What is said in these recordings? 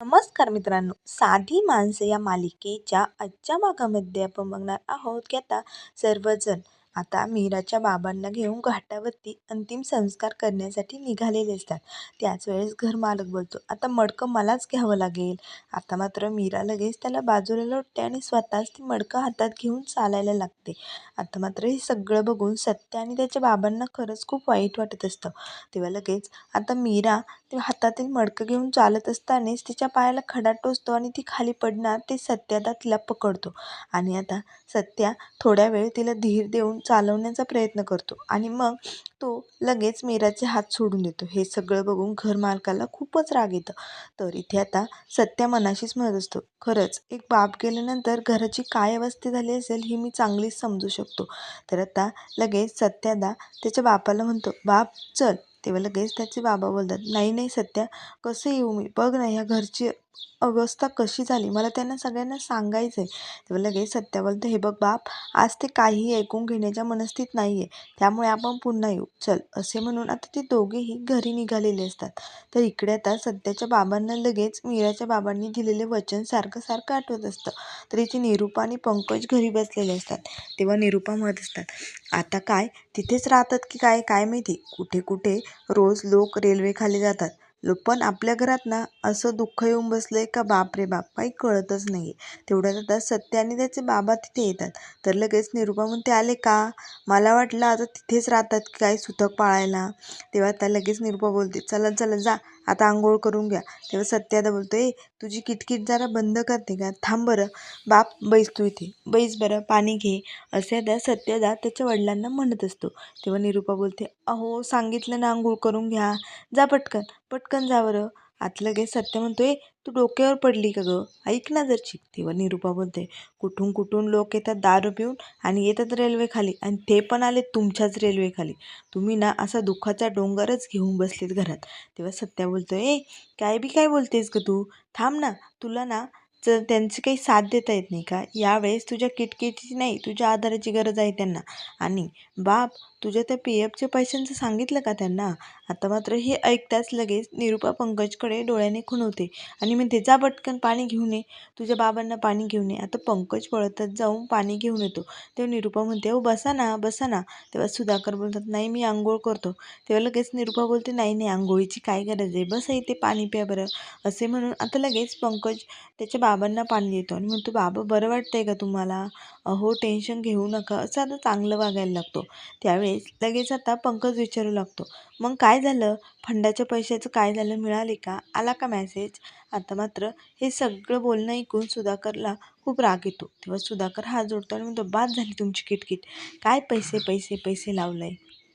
नमस्कार मित्रांनो. साधी माणसं या मालिकेच्या आजच्या भागामध्ये आपण बघणार आहोत की आता सर्वजण आता मीराच्या बाबांना घेऊन घाटावरती अंतिम संस्कार करण्यासाठी निघालेले असतात. त्याच वेळेस घरमालक बोलतो आता मडकं मलाच घ्यावं लागेल. आता मात्र मीरा लगेच त्याला बाजूला लोटते आणि स्वतःच ती मडकं हातात घेऊन चालायला लागते. आता मात्र हे सगळं बघून सत्य आणि त्याच्या बाबांना खरंच खूप वाईट वाटत असतं. तेव्हा लगेच आता मीरा ते हातातील मडकं घेऊन चालत असतानाच तिच्या पायाला खडा टोचतो आणि ती खाली पडणार ते सत्य आता तिला पकडतो. आणि आता सत्या थोड्या वेळ तिला धीर देऊन चालवण्याचा प्रयत्न करतो. आणि मग तो लगेच मीराचे हात सोडून देतो. हे सगळं बघून घरमालकाला खूपच राग येतं. तर इथे आता सत्या मनाशीच म्हणत असतो खरंच एक बाप गेल्यानंतर घराची काय अवस्था झाली असेल ही मी चांगलीच समजू शकतो. तर आता लगेच सत्यादा त्याच्या बापाला म्हणतो बाप चल. तेव्हा लगेच त्याचे बाबा बोलतात नाही नाही सत्या कसं येऊ मी? बघ ना ह्या घरची अवस्था कशी झाली? मला त्यांना सगळ्यांना सांगायचं आहे तेव्हा लगेच सत्या बोलतं हे बघ बाप आज ते काहीही ऐकून घेण्याच्या मनस्थित नाही आहे त्यामुळे आपण पुन्हा येऊ. चल. असे म्हणून आता ते दोघेही घरी निघालेले असतात. तर इकडे आता सत्याच्या बाबांना लगेच मीराच्या बाबांनी दिलेले वचन सारखं सारखं आठवत असतं. तर इथे निरूपा आणि पंकज घरी बसलेले असतात. तेव्हा निरूपा म्हणत असतात आता काय? तिथेच राहतात की काय? काय माहिती? कुठे कुठे रोज लोक रेल्वेखाली जातात. पण आपल्या घरात ना असं दुःख येऊन बसलं आहे का बाप रे बाप? काही कळतच नाही आहे तेवढ्यात आता सत्य आणि त्याचे बाबा तिथे येतात. तर लगेच निरूपा म्हणते आले का? मला वाटलं आता तिथेच राहतात की काय सुतक पाळायला. तेव्हा आता लगेच निरूपा बोलते चला चला जा. आता आंघोळ करून घ्या. तेव्हा सत्या आता बोलतो ए तुझी किटकिट जरा बंद करते का? थांब बरं. बाप बैस तू इथे. बैस बरं पाणी घे. असे आता सत्यदा त्याच्या वडिलांना म्हणत असतो. तेव्हा निरूपा बोलते अहो सांगितलं ना आंघोळ करून घ्या. जा पटकन. पटकन जा बरं. आत लगेच सत्य म्हणतो तू डोक्यावर पडली का गं? ऐक ना जरची तेव्हा निरूपा बोलते कुठून कुठून लोक येतात दारू पिऊन आणि येतात रेल्वे खाली आणि ते पण आले तुमच्याच रेल्वेखाली. तुम्ही ना असा दुःखाचा डोंगरच घेऊन बसलेत घरात. तेव्हा सत्या बोलतो ए काय बी काय बोलतेस गं तू? थांब ना तुला ना जर त्यांची काही साथ देता येत नाही का? यावेळेस तुझ्या किटकिटीची नाही तुझ्या आधाराची गरज आहे त्यांना. आणि बाप तुझ्या त्या पी एफच्या पैशांचं सांगितलं का त्यांना? आता मात्र हे ऐकताच लगेच निरूपा पंकजकडे डोळ्याने खुणवते आणि मी जा पटकन पाणी घेऊन ये तुझ्या बाबांना पाणी घेऊन ये. आता पंकज पळतच जाऊन पाणी घेऊन येतो. तेव्हा निरूपा म्हणते हो बसा ना बसा ना. तेव्हा सुधाकर बोलतात नाही मी आंघोळ करतो. तेव्हा लगेच निरूपा बोलते नाही नाही आंघोळीची काय गरज आहे? बस इथे पाणी प्या बरं. असे म्हणून आता लगेच पंकज त्याच्या बाबांना पाणी देतो आणि म्हणतो बाबा बरं वाटतंय का तुम्हाला? अहो टेन्शन घेऊ नका. असं आता चांगलं वागायला लागतो. त्यावेळेस लगेच आता पंकज विचारू लागतो. मग काय झालं? फंडाच्या पैशाचं काय झालं? मिळाले का? आला का मॅसेज आता मात्र हे सगळं बोलणं ऐकून सुधाकरला खूप राग येतो. तेव्हा सुधाकर हात जोडतो आणि म्हणतो बाद झाली तुमची किटकिट. काय पैसे पैसे पैसे लावलंय?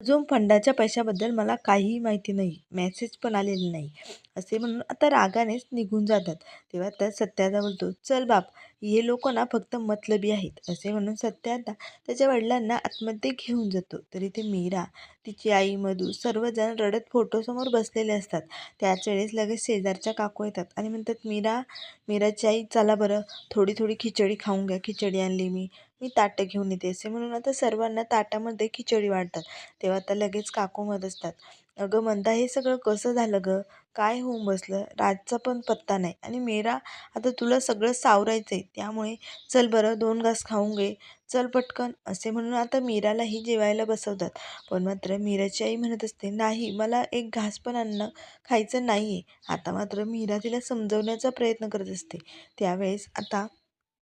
अजून फंडाच्या पैशाबद्दल मला काहीही माहिती नाही. मेसेज पण आलेले नाही. असे म्हणून आता रागानेच निघून जातात. तेव्हा त्या सत्यादा बोलतो चल बाप हे लोक ना फक्त मतलबी आहेत. असे म्हणून सत्यादा आता त्याच्या वडिलांना आत्महत्ये घेऊन जातो. तरी ते मीरा तिची आई मधू सर्वजण रडत फोटोसमोर बसलेले असतात. त्याच वेळेस लगेच शेजारच्या काकू येतात आणि म्हणतात मीरा मीराची आई चला बरं. थोडी थोडी खिचडी खाऊन घ्या. खिचडी आणली मी. मी ताटं घेऊन येते. असे म्हणून आता सर्वांना ताटामध्ये खिचडी वाढतात. तेव्हा आता लगेच काकू मत असतात अगं म्हणता हे सगळं कसं झालं गं? काय होऊन बसलं? राजचा पण पत्ता नाही. आणि मीरा आता तुला सगळं सावरायचं आहे त्यामुळे चल बरं दोन घास खाऊन घे. चल पटकन. असे म्हणून आता मीरालाही जेवायला बसवतात. पण मात्र मीराची आई म्हणत असते नाही मला एक घास पण अन्न खायचं नाही आहे आता मात्र मीरा तिला समजवण्याचा प्रयत्न करत असते. त्यावेळेस आता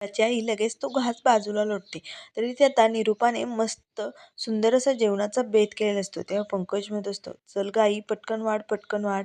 त्याची आई लगेच तो घास बाजूला लोटते. तरी ते आता निरूपाने मस्त सुंदर असा जेवणाचा बेत केलेला असतो. तेव्हा पंकज म्हणत असतो चल गाई पटकन वाढ पटकन वाढ.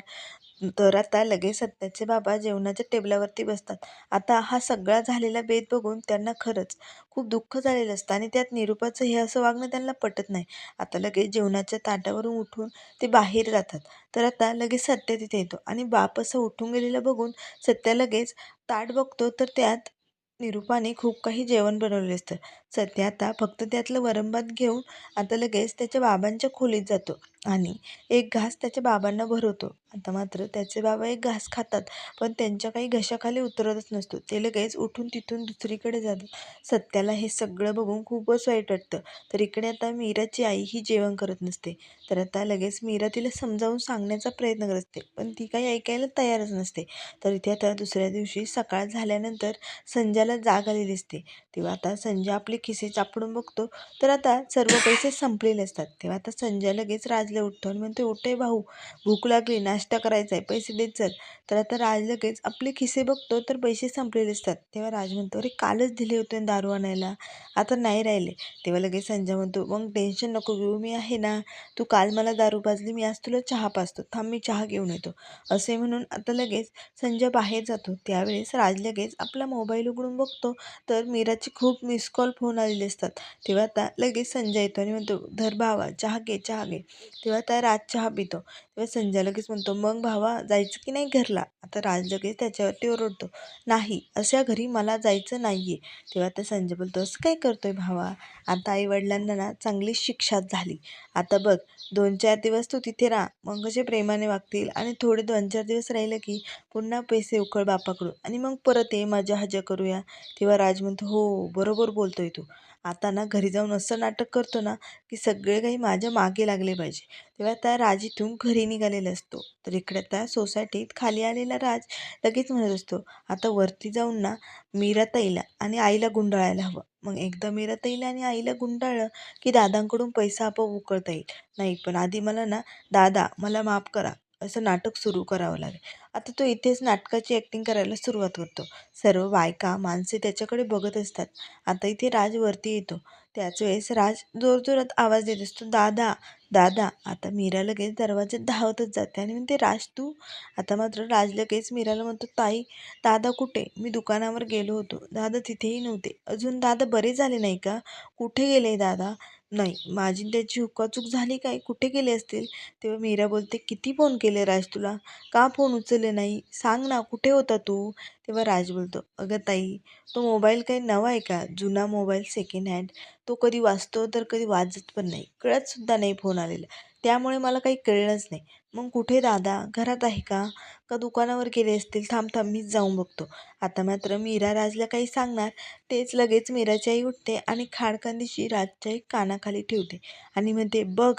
तर आता लगेच सत्याचे बाबा जेवणाच्या टेबलावरती बसतात. आता हा सगळा झालेला बेत बघून त्यांना खरंच खूप दुःख झालेलं असतं आणि त्यात निरूपाचं हे असं वागणं त्यांना पटत नाही. आता लगेच जेवणाच्या ताटावरून उठून ते बाहेर जातात. तर आता लगेच सत्य तिथे येतो आणि बाप असं उठून गेलेलं बघून सत्य लगेच ताट बघतो. तर त्यात निरूपाने खूप काही जेवण बनवलेलं असतं. सध्या आता फक्त त्यातलं वरणभात घेऊन आता लगेच त्याच्या बाबांच्या खोलीत जातो. आणि एक घास त्याच्या बाबांना भरवतो. आता मात्र त्याचे बाबा एक घास खातात पण त्यांच्या काही घशाखाली उतरतच नसतो. ते लगेच उठून तिथून दुसरीकडे जातात. सत्याला हे सगळं बघून खूपच वाईट वाटतं. तर इकडे आता मीराची आई ही जेवण करत नसते. तर आता लगेच मीरा तिला समजावून सांगण्याचा प्रयत्न करत असते पण ती काही ऐकायला तयारच नसते. तर इथे आता दुसऱ्या दिवशी सकाळ झाल्यानंतर संजयला जाग आलेली असते. तेव्हा आता संजय आपले खिसे चापडून बघतो. तर आता सर्व पैसे संपलेले असतात. तेव्हा आता संजय लगेच राजला उठतो आणि म्हणतो उठे भाऊ भूक लागली नाश्ता करायचा आहे पैसे देत चल. तर आता राज लगेच आपले खिसे बघतो तर पैसे संपलेले असतात. तेव्हा राज म्हणतो अरे कालच दिले होते दारू आणायला. आता नाही राहिले. तेव्हा लगेच संजय म्हणतो मग टेन्शन नको घेऊ मी आहे ना. तू काल मला दारू पाजली मी आज तुला चहा पाजतो. थांब मी चहा घेऊन येतो. असे म्हणून आता लगेच संजय बाहेर जातो. त्यावेळेस राज लगेच आपला मोबाईल उघडून बघतो तर मीराचे खूप मिस कॉल फोन आलेले असतात. तेव्हा आता लगेच संजय येतो आणि म्हणतो धर भावा चहा घे चहा घे. तेव्हा त्या राज चहा पितो तेव्हा संजय लगेच म्हणतो मग भावा जायचं की नाही घरला? आता राज लगेच त्याच्यावरती ओरडतो नाही अशा घरी मला जायचं नाही आहे तेव्हा आता संजय बोलतो असं काय करतोय भावा? आता आईवडिलांना ना चांगली शिक्षा झाली. आता बघ दोन चार दिवस तू तिथे राहा. मग कसे प्रेमाने वागतील आणि थोडे दोन चार दिवस राहिलं की पुन्हा पैसे उकळ बापाकडून. आणि मग परत ये माझ्या हजा करूया. तेव्हा राज म्हणतो हो बरोबर बोलतोय तू. आता ना घरी जाऊन असं नाटक करतो ना की सगळे काही माझ्या मागे लागले पाहिजे. तेव्हा त्या राज इथून घरी निघालेला असतो. तर इकडे त्या सोसायटीत खाली आलेला राज लगेच म्हणत असतो आता वरती जाऊन ना मीराताईला आणि आईला गुंडाळायला हवं. मग एकदा मीराताईला आणि आईला गुंडाळलं की दादांकडून पैसा आपोआप उकळता येईल. नाही पण आधी मला ना दादा मला माफ करा. असं नाटक सुरू करावं लागेल. आता तो इथेच नाटकाची ॲक्टिंग करायला सुरुवात करतो. सर्व बायका माणसे त्याच्याकडे बघत असतात. आता इथे राज वरती येतो. त्याच वेळेस राज जोरजोरात आवाज देत असतो दादा दादा. आता मीरा लगेच दरवाज्यात धावतच जाते आणि म्हणते राज तू? आता मात्र राज लगेच मीराला म्हणतो ताई दादा कुठे? मी दुकानावर गेलो होतो. दादा तिथेही नव्हते. अजून दादा बरे झाले नाही का? कुठे गेले दादा? नाही माझी त्याची हुकाचूक झाली काय? कुठे गेले असतील? तेव्हा मीरा बोलते किती फोन केले राज तुला? का फोन उचलले नाही? सांग ना कुठे होता तू? तेव्हा राज बोलतो अगं ताई तो मोबाईल काही नवा आहे का? जुना मोबाईल सेकंड हँड तो कधी वाजतो तर कधी वाजत पण नाही. कळतसुद्धा नाही फोन आलेला. त्यामुळे मला काही कळलंच नाही. मग कुठे दादा? घरात आहे का? का दुकानावर गेले असतील? थांब थांब मीच जाऊन बघतो. आता मात्र मीरा राजला काही सांगणार तेच लगेच मीराची आई उठते आणि खाडकांदीशी राजच्या एक कानाखाली ठेवते आणि म्हणते बघ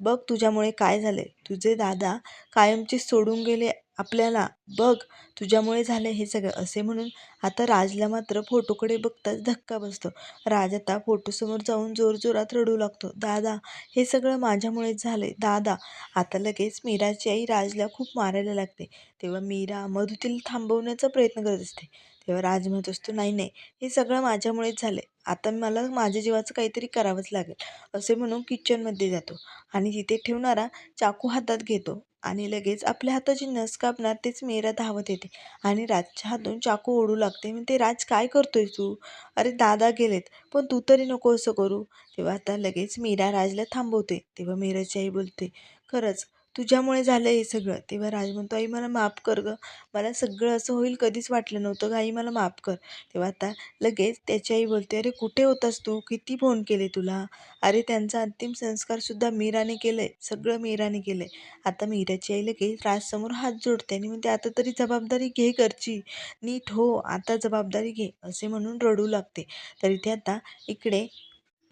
बघ तुझ्यामुळे काय झाले तुझे दादा कायमचे सोडून गेले आपल्याला बघ तुझ्यामुळे झालं हे सगळं असे म्हणून आता राजला मात्र फोटोकडे बघताच धक्का बसतो. राज आता फोटोसमोर जाऊन जोरजोरात रडू लागतो. दादा हे सगळं माझ्यामुळेच झालंय. दादा. आता लगेच मीराची आई राजला खूप मारायला लागते. तेव्हा मीरा मधुतील थांबवण्याचा प्रयत्न करत असते. तेव्हा राज म्हणत असतो नाही नाही हे सगळं माझ्यामुळेच झालं आता मला माझ्या जीवाचं काहीतरी करावंच लागेल. असे म्हणून किचनमध्ये जातो आणि तिथे ठेवणारा चाकू हातात घेतो. आणि लगेच आपल्या हाताची नस कापणार तेच मेरा धावत येते. आणि राजच्या हातून चाकू ओढू लागते. म्हणते राज काय करतोय तू? अरे दादा गेलेत. पण तू तरी नको असं करू. तेव्हा आता लगेच मीरा राजला थांबवते. तेव्हा मीराची आई बोलते खरंच तुझ्यामुळे झालं हे सगळं. तेव्हा राज म्हणतो आई मला माफ कर गं. मला सगळं असं होईल कधीच वाटलं नव्हतं गं. आई मला माफ कर. तेव्हा आता लगेच त्याची आई बोलते अरे कुठे होतास तू? किती फोन केले तुला? अरे त्यांचा अंतिम संस्कारसुद्धा मीराने केलं आहे सगळं मीराने केलं आहे आता मीराची आई लगेच राजसमोर हात जोडते आणि म्हणते आता तरी जबाबदारी घे घरची. नीट हो आता जबाबदारी घे असे म्हणून रडू लागते. तर इथे आता इकडे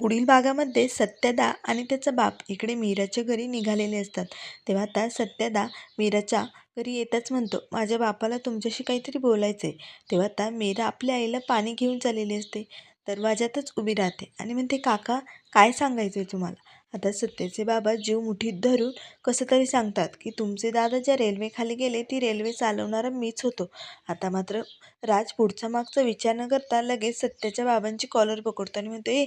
पुढील भागामध्ये सत्यदा आणि त्याचा बाप इकडे मीराच्या घरी निघालेले असतात. तेव्हा आता सत्यदा मीराच्या घरी येताच म्हणतो माझ्या बापाला तुमच्याशी काहीतरी बोलायचं आहे तेव्हा आता मीरा आपल्या आईला पाणी घेऊन चाललेली असते. दरवाजातच उभी राहते आणि म्हणते काका काय सांगायचं आहे तुम्हाला? आता सत्याचे बाबा जीव मुठीत धरून कसं तरी सांगतात की तुमचे दादा ज्या रेल्वेखाली गेले ती रेल्वे चालवणारा मीच होतो. आता मात्र राज पुढचा मागचा विचार न करता लगेच सत्याच्या बाबांची कॉलर पकडतो आणि म्हणतो ए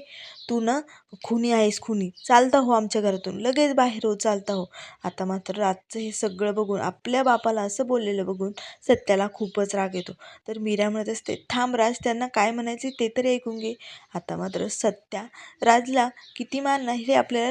तू ना खुनी आहेस खुनी. चालता हो आमच्या घरातून. लगेच बाहेर हो चालता हो. आता मात्र राजचं हे सगळं बघून आपल्या बापाला असं बोललेलं बघून सत्याला खूपच राग येतो. तर मीरा म्हणत असते थांब राज त्यांना काय म्हणायचे ते तरी ऐकून घे. आता मात्र सत्या राजला किती मानणार हे आपल्याला